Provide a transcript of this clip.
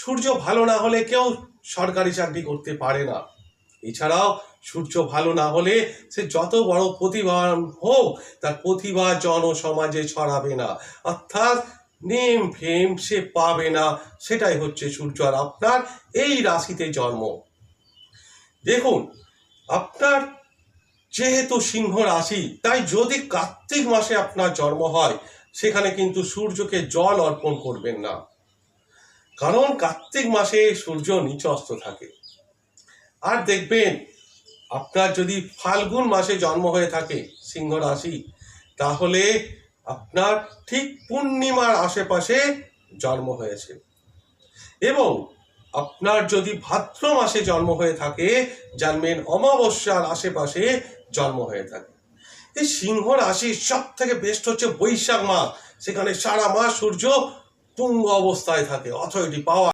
সূর্য ভালো না হলে কেউ সরকারি চাকরি করতে পারে না। এছাড়াও, সূর্য ভালো না হলে সে যত বড় প্রতিভা হোক, তার প্রতিভা জনসমাজে ছড়াবে না। অর্থাৎ নেম ফেম সে পাবে না, সেটাই হচ্ছে সূর্য আর আপনার এই রাশিতে জন্ম। দেখুন, আপনার যেহেতু সিংহ রাশি, তাই যদি কার্তিক মাসে আপনার জন্ম হয়, সেখানে কিন্তু সূর্যকে জল অর্পণ করবেন না। কারণ কার্তিক মাসে সূর্য নিচে অস্ত থাকে। আর দেখবেন, আপনার যদি ফাল্গুন মাসে জন্ম হয়ে থাকে সিংহ রাশি, তাহলে আপনার ঠিক পূর্ণিমার আশেপাশে জন্ম হয়েছে। এবং আপনার যদি ভাদ্র মাসে জন্ম হয়ে থাকে, জানবেন অমাবস্যার আশেপাশে জন্ম হয়ে থাকে। এই সিংহ রাশির সব থেকে বেস্ট হচ্ছে বৈশাখ মাস। সেখানে সারা মাস সূর্য তুঙ্গ অবস্থায় থাকে অথরিটি পাওয়ার